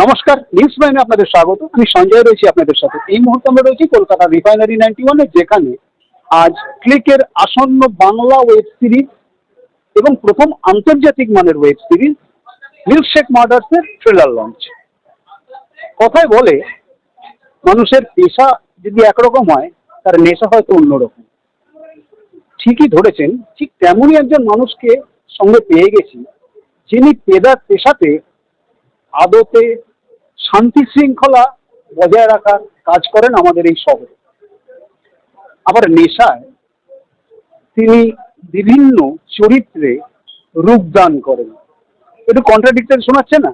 নমস্কার নিউজ লাইনে আপনাদের স্বাগত। আমি সঞ্জয় রয়েছি আপনাদের সাথে। এই মুহূর্তে আমরা রয়েছি কলকাতা রিফাইনারি নাইনটি ওয়ানে যেখানে আজ ক্লিকের আসন্ন বাংলা ওয়েব সিরিজ এবং প্রথম আন্তর্জাতিক মানের ওয়েব সিরিজ মিল্কশেক মার্ডার্সের ট্রেলার লঞ্চ কথায় বলে, মানুষের পেশা যদি একরকম হয়, তার নেশা হয়তো অন্যরকম। ঠিকই ধরেছেন, ঠিক তেমনই একজন মানুষকে সঙ্গে পেয়ে গেছি, যিনি পেদার পেশাতে আদতে শান্তি শৃঙ্খলা বজায় রাখার কাজ করেন আমাদের এই শহরে। আবার নেশায় তিনি বিভিন্ন চরিত্রে রূপদান করেন। একটু কন্ট্রাডিক্টর শোনাচ্ছে না?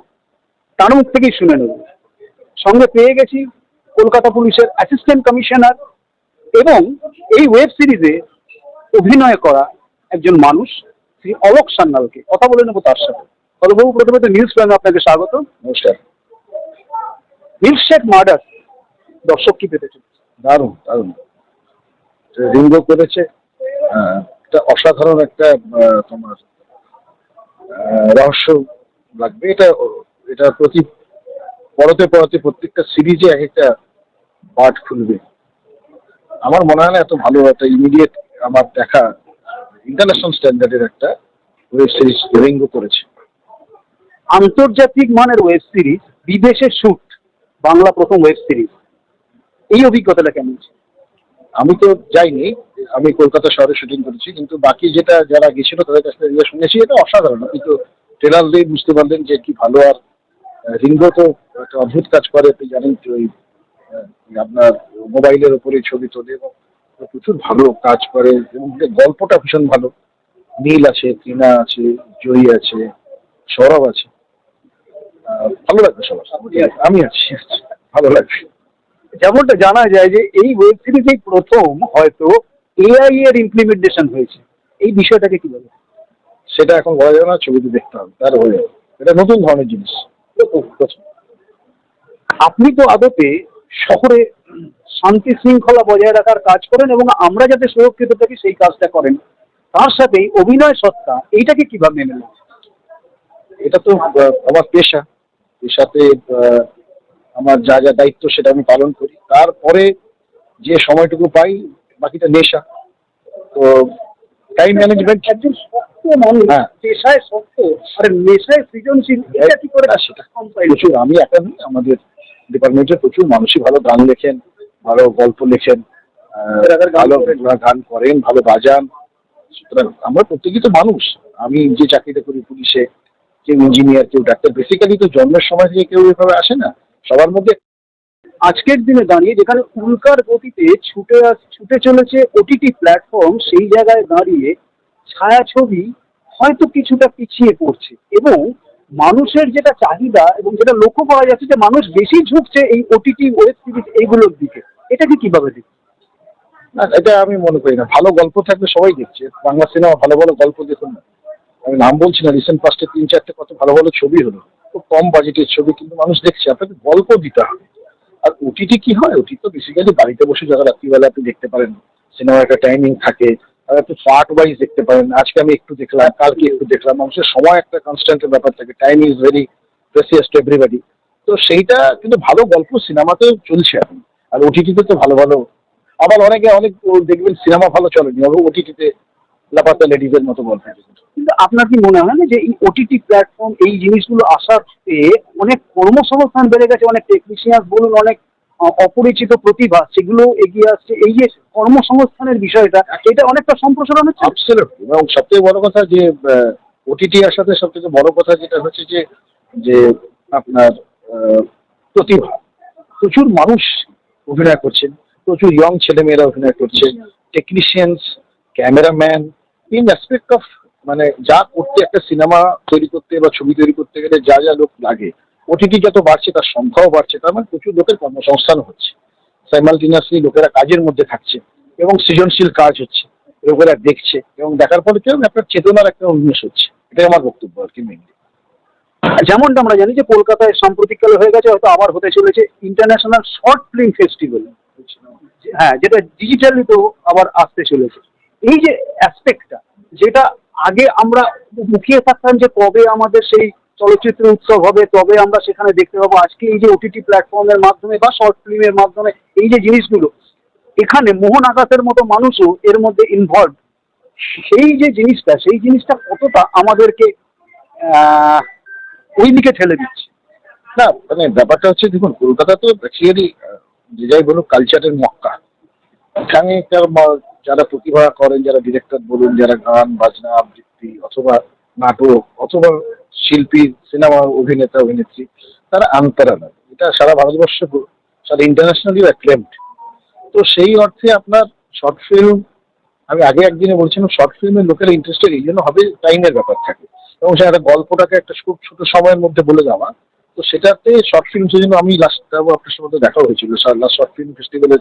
তার মুখ থেকেই শুনে নেব। সঙ্গে পেয়ে গেছি কলকাতা পুলিশের অ্যাসিস্ট্যান্ট কমিশনার এবং এই ওয়েব সিরিজে অভিনয় করা একজন মানুষ, শ্রী অলোক সান্যালকে। কথা বলে নেব তার সাথে। অলোকবাবু প্রথমে তো নিউজ প্ল্যানে আপনাকে স্বাগত নমস্কার। মিল্কশেক মার্ডার দর্শক কি পেতে চলেছে? দারুণ। দারুণ রিঙ্গো করেছে একটা অসাধারণ একটা তোমার রহস্য লাগবে। এটা এটা প্রতি পরতে পরতে প্রত্যেকটা সিরিজে এক একটা পার্ট খুলবে। আমার মনে হয় না এত ভালো একটা ইমিডিয়েট আমার দেখা ইন্টারন্যাশনাল স্ট্যান্ডার্ডের একটা ওয়েব সিরিজ রিঙ্গো করেছে। আন্তর্জাতিক মানের ওয়েব সিরিজ বিদেশে শুট বাংলা প্রথম ওয়েব সিরিজ এই অভিজ্ঞতাটা কেমন ছিল? আমি তো যাইনি, আমি কলকাতা শহরে শুটিং করেছি, কিন্তু বাকি যেটা যারা গেছিল তাদের কাছ থেকে শুনেছি, এটা অসাধারণ। আপনি তো ট্রেলার দিয়ে বুঝতে পারলেন যে কি ভালো আর রিঙ্গো তো একটা অদ্ভুত কাজ করে, আপনি জানেন যে ওই আপনার মোবাইলের ওপরে ছবি তোলে এবং প্রচুর ভালো কাজ করে, এবং গল্পটা ভীষণ ভালো। নীল আছে, টিনা আছে, জয়ী আছে, সৌরভ আছে। ভালো লাগবে সবার আমি আছি ভালো লাগবে। যেমনটা জানা যায় যে এই ওয়েব সিরিজেই প্রথম হয়তো এআই এর ইমপ্লিমেন্টেশন হয়েছে। এই বিষয়টাকে কি বলে? সেটা এখন বলা যাবে না ছবিতে দেখতে হবে তার হয়ে যাবে। এটা নতুন ধরনের জিনিস। আপনি তো আদতে শহরে শান্তি শৃঙ্খলা বজায় রাখার কাজ করেন এবং আমরা যাতে সুরক্ষিত থাকি সেই কাজটা করেন। তার সাথে অভিনয় সত্তা এইটাকে কীভাবে মেনে নেন? এটা তো আমার পেশা। পেশাতে আহ, আমার যা যা দায়িত্ব সেটা আমি পালন করি। তারপরে যে সময়টুকু পাই বাকিটা নেশা। তো টাইম ম্যানেজমেন্ট একজন শক্ত মানুষ হ্যাঁ। পেশায় শক্ত আর নেশায় সৃজনশীল এটা কি করে? হ্যাঁ, সেটা? প্রচুর। আমি একা নই আমাদের ডিপার্টমেন্টের প্রচুর মানুষই ভালো গান লেখেন ভালো গল্প লেখেন ভালো গান করেন ভালো বাজান। সুতরাং আমরা প্রত্যেকেই তো মানুষ। আমি যে চাকরিটা করি পুলিশে কেউ ইঞ্জিনিয়ার কেউ ডাক্তার। বেসিক্যালি তো জন্মের সময় থেকে কেউ এভাবে আসে না। সবার মধ্যে আজকের দিনে দাঁড়িয়ে যেখানে উল্কার গতিতে ছুটে আস- ছুটে চলেছে ওটিটি প্ল্যাটফর্ম সেই জায়গায় দাঁড়িয়ে ছায়াছবি হয়তো কিছুটা পিছিয়ে পড়ছে। এবং মানুষের যেটা চাহিদা এবং যেটা লক্ষ্য করা যাচ্ছে যে মানুষ বেশি ঝুঁকছে এই ওটিটি ওয়েব সিরিজ এইগুলোর দিকে। এটাকে কীভাবে দেখছে না, এটা আমি মনে করি না। ভালো গল্প থাকলে সবাই দেখছে। বাংলা সিনেমা ভালো ভালো গল্প দেখুন না। আমি নাম বলছি না রিসেন্ট পাস্টে তিন, চারটে কত ভালো ভালো ছবি হলো। খুব কম বাজেটের ছবি, কিন্তু মানুষ দেখছে, আপনাকে গল্প দিতে হবে। আর ওটিটি কি হয়? ওটি তো বেসিক্যালি বাড়িতে বসে যারা রাত্রিবেলা আপনি দেখতে পারেন সিনেমার একটা টাইমিং থাকে, আর পার্ট ওয়াইজ দেখতে পারেন। আজকে আমি একটু দেখলাম, কালকে একটু দেখলাম, মানুষের সময় একটা কনস্ট্যান্টের ব্যাপার থাকে time is very precious to everybody তো সেইটা কিন্তু ভালো গল্প সিনেমাতেও চলছে এখন, আর ওটিটিতে তো ভালো ভালো। আবার অনেকে অনেক দেখবেন সিনেমা ভালো চলেনি ওটিটিতে লাপাতা লেডিজের মতো গল্প কিন্তু আপনার কি মনে হয় না যে এই ওটিটি প্ল্যাটফর্ম এই জিনিসগুলো আসার পেয়ে অনেক কর্মসংস্থান বেড়ে গেছে অনেক টেকনিশিয়ান বলুন অনেক অপরিচিত প্রতিভা সেগুলো এগিয়ে আসছে। এই যে কর্মসংস্থানের বিষয়টা এটা অনেকটা সম্প্রসারণ হচ্ছে? এবং সবথেকে বড় কথা যে ওটিটি আসাতে সব থেকে বড় কথা যেটা হচ্ছে যে যে আপনার প্রতিভা। প্রচুর মানুষ অভিনয় করছেন প্রচুর ইয়ং ছেলেমেয়েরা অভিনয় করছে। Technicians cameraman in aspect of মানে যা করতে একটা সিনেমা তৈরি করতে বা ছবি তৈরি করতে গেলে যা যা লোক লাগে ওটিটি যত বাড়ছে তার সংখ্যাও বাড়ছে তার মানে প্রচুর লোকের কর্মসংস্থান হচ্ছে। সাইমালটিনিয়াসলি লোকেরা কাজের মধ্যে থাকছে এবং সৃজনশীল কাজ হচ্ছে লোকেরা দেখছে এবং দেখার ফলে কি হবে? আপনার চেতনার একটা উন্মেষ হচ্ছে। এটাই আমার বক্তব্য আর কি মেনলি যেমনটা আমরা জানি যে কলকাতায় সাম্প্রতিককালে হয়ে গেছে হয়তো আবার হতে চলেছে ইন্টারন্যাশনাল শর্ট ফিল্ম ফেস্টিভ্যাল হ্যাঁ যেটা ডিজিটালি তো আবার আসতে চলেছে। এই যে অ্যাসপেক্টটা যেটা আগে আমরা মুখিয়ে থাকতাম যে কবে আমাদের সেই চলচ্চিত্র উৎসব হবে তবে আমরা সেখানে দেখতে পাবো, আজকে এই যে ওটিটি প্ল্যাটফর্মের মাধ্যমে বা শর্ট ফিল্মের মাধ্যমে এই যে জিনিসগুলো, এখানে মোহন আকাশের মতো মানুষও এর মধ্যে ইনভলভ সেই যে জিনিসটা, সেই জিনিসটা কতটা আমাদেরকে ওই দিকে ঠেলে দিচ্ছে। না মানে ব্যাপারটা হচ্ছে, দেখুন, কলকাতা তো অ্যাকচুয়ালি যে যাই বলুন কালচারের মক্কা। এখানে যারা প্রতিভা করেন, যারা ডিরেক্টর বলুন, যারা গান, বাজনা, আবৃত্তি অথবা নাটক অথবা শিল্পী সিনেমা অভিনেতা, অভিনেত্রী, তারা আন্তরা না। এটা সারা ভারতবর্ষ সারা ইন্টারন্যাশনালি অ্যাক্লেমড তো সেই অর্থে আপনার শর্ট ফিল্ম আমি আগে একদিনে বলছিলাম শর্ট ফিল্মের লোকেরা ইন্টারেস্টেড এই জন্য হবে টাইমের ব্যাপার থাকে। এবং সেটা একটা গল্পটাকে একটা খুব ছোট সময়ের মধ্যে বলে দেওয়া। তো সেটাতে শর্ট ফিল্ম সেজন্য আমি লাস্ট আপনার সাথে দেখা হয়েছিল। লাস্ট শর্ট ফিল্ম ফেস্টিভ্যালে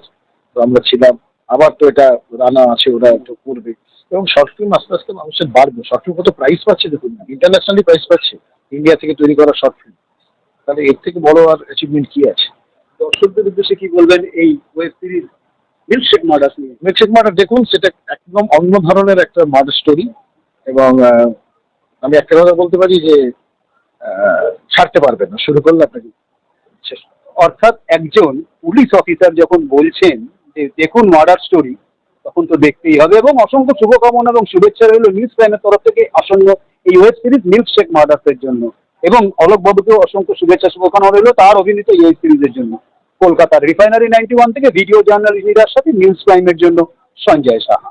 তো আমরা ছিলাম, আবার তো এটা রানা আছে, ওরা তো করবে। এবং শর্ট ফিল্ম আস্তে আস্তে মানুষের বাড়বে। শর্ট ফিল্ম কত প্রাইস পাচ্ছে দেখুন ইন্টারন্যাশনালি প্রাইস পাচ্ছে। ইন্ডিয়া থেকে তৈরি করা শর্ট ফিল্ম তাহলে এর থেকে বড় আর অ্যাচিভমেন্ট কি আছে? দর্শকদের উদ্দেশ্যে কি বলবেন এই ওয়েব সিরিজ মিল্কশেক মার্ডার্স নিয়ে। মেক্সিক মার্ডার দেখুন, সেটা একদম অন্য ধরনের একটা মার্ডার স্টোরি এবং আমি একটা কথা বলতে পারি যে ছাড়তে পারবেন না। শুরু করলে আপনাকে অর্থাৎ একজন পুলিশ অফিসার যখন বলছেন দেখুন মার্ডার স্টোরি তখন তো দেখতেই হবে। এবং অসংখ্য শুভকামনা এবং শুভেচ্ছা রইল নিউজ প্রাইমের তরফ থেকে আসন্ন এই ওয়েব সিরিজ মিল্কশেক মার্ডার্সের জন্য। এবং অলোক বাবুকেও অসংখ্য শুভেচ্ছা, শুভকামনা রইল তার অভিনীত এই ওয়েব সিরিজের জন্য। কলকাতার রিফাইনারি নাইনটি ওয়ান থেকে ভিডিও জার্নালিস্ট সাথে নিউজ প্রাইমের জন্য সঞ্জয় সাহা।